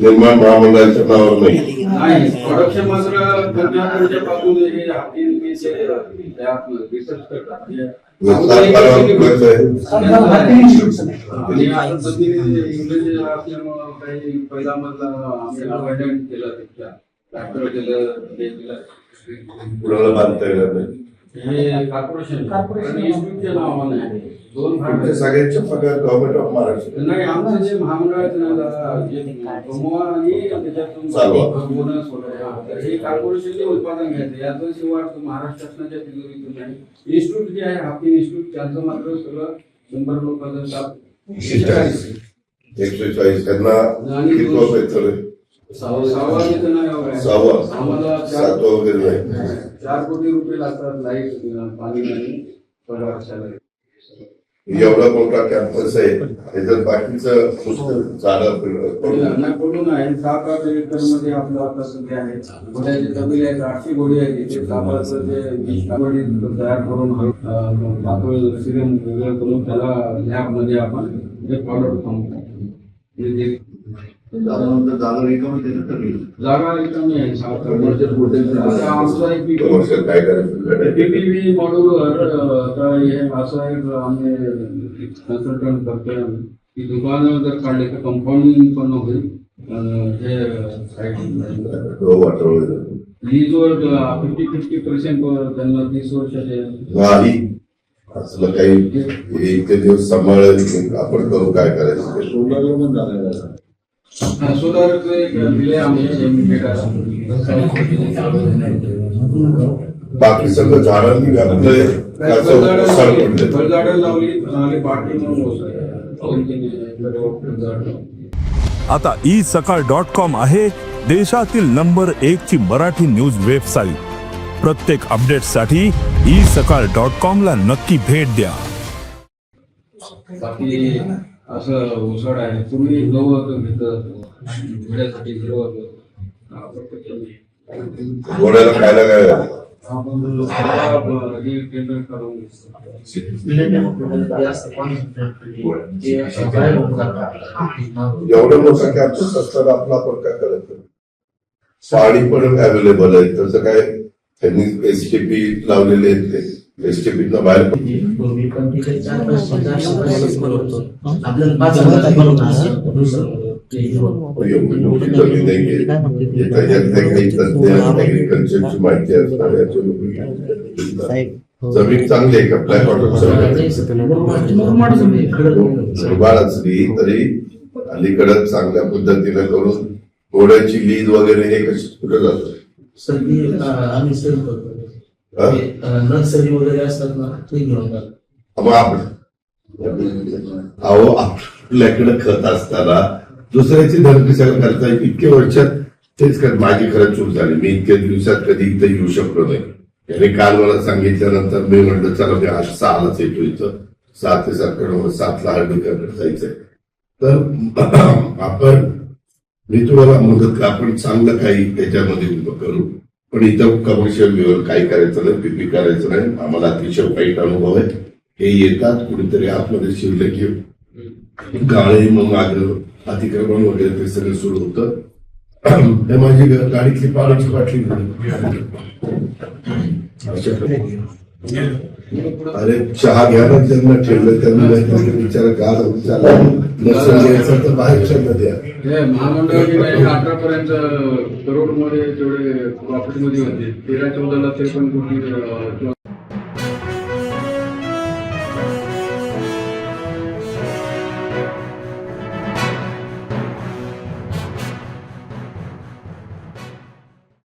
निर्माण महामंडळाच्या नावावर नाही. प्रोडक्शन मात्र हे रिसर्च करतात इंग्रजी असल्यामुळं काही पहिला मधला आम्ही अवॉइडंट केलं त्याच्या ट्रॅक्टर केलं हे केलं. कुणाला बांधता येणार नाही. हे कॉर्पोरेशन नावाने आहे. दोन. सगळ्यांचे पगार गव्हर्नमेंट ऑफ महाराष्ट्र नाही आमचं जे महामंडळाचं ना जे कमवा आणि त्याच्यातून चालवा. बोनस वगैरे तर हे कॉर्पोरेशनचे उत्पादन घ्यायचं याचा शिवाय महाराष्ट्र शासनाच्या तिजोरीतून आहे इन्स्टिट्यूट जे आहे हाफकिन इन्स्टिट्यूट त्यांचं मात्र सगळं शंभर लोकांचं स्टाफ एकशे चाळीस. एकशे चाळीस. त्यांना किती आहे? सहावा आम्हाला सातवा वगैरे नाही. चार कोटी रुपये लागतात लाइट पाणी आणि. एवढा मोठा कॅम्पस आहे. त्याच्यात बाकीचं पडून आहे. सात आठ एकरमध्ये आपलं आता सध्या आहे. घोड्याचे तबेले आहेत आठशे घोडी आहेत तिथे. कापडाचं जे कापडी तयार करून पातळ सिरम वेगळं करून त्याला लॅबमध्ये आपण हे प्रॉडक्ट थांबतो त्यानंतर जागा रिकामी तर मी. जागा रिकामी आहे सात आता आमचा एक काय करायचं? पीपीपी मॉड्यूलवर आता हे असं एक आम्ही कन्सल्टंट करतोय आम्ही. की दुकान जर काढले तर कंपाऊंडिंग पण होईल. हे लीजवर फिफ्टी फिफ्टी पर्सेंट त्यांना तीस वर्षाचे. नाही. असलं काही इतके दिवस सांभाळलं आपण करू काय करायचं? बाकी सगळं झाडांनी घातलंय. लावली. आता ई सकाळ डॉट कॉम आहे देशातील नंबर एक ची मराठी न्यूज वेबसाईट. प्रत्येक अपडेटसाठी ई सकाळ डॉट कॉम ला नक्की भेट द्या. बाकी असं उसळ आहे. पूर्वी गहू होतं घेतलं केलं. घोड्याला खायला काय आपण आता हे टेंडर करून एवढं मोठा कॅम्पस असताना आपला आपण काय करायचं पाणी पण अवेलेबल आहे. तसं काय त्यांनी एस टी पी लावलेले आहेत ते. एस टी बाहेर आपल्याला जमीन माहिती असणार जमीन चांगली आहे का ब्लॅक दुर्बाळ असली तरी अलीकडं चांगल्या पद्धतीने करून घोड्याची लीज वगैरे हे कशी कुठं जात आम्ही नर्सरी वगैरे असतात ना ते घेऊन अहो आपल्याकडे खत असताना दुसऱ्याची धरपिसाला करता येईल. इतके वर्षात तेच कर माझी खरंच चूक झाली. मी इतक्या दिवसात कधी इथं येऊ शकलो नाही. याने काल मला सांगितल्यानंतर मी म्हटलं चला मी आज सहालाच येतो इथं. सात ते सात सातला हळदी करण्यात जायचंय. तर आपण मी तुम्हाला मदत का आपण चांगलं काही याच्यामध्ये उभं करू. पण इथं कमर्शियल लेवल काही करायचं नाही पीपी करायचं नाही. आम्हाला अतिशय वाईट अनुभव आहे. हे येतात कुणीतरी आतमध्ये शिरले की गाळे मग माग अतिक्रमण वगैरे ते सगळं सुरू होतं. हे माझी गाडीतली पाण्याची बाटली अरे चहा घ्या ना ज्यांना ठेवलं त्यांना विचार का चालला नसेल द्यायचं तर बाहेरच्या द्या हे अठरा पर्यंत करोडमध्ये जेवढे प्रॉफिटमध्ये होते. तेरा चौदाला ते पण कोटी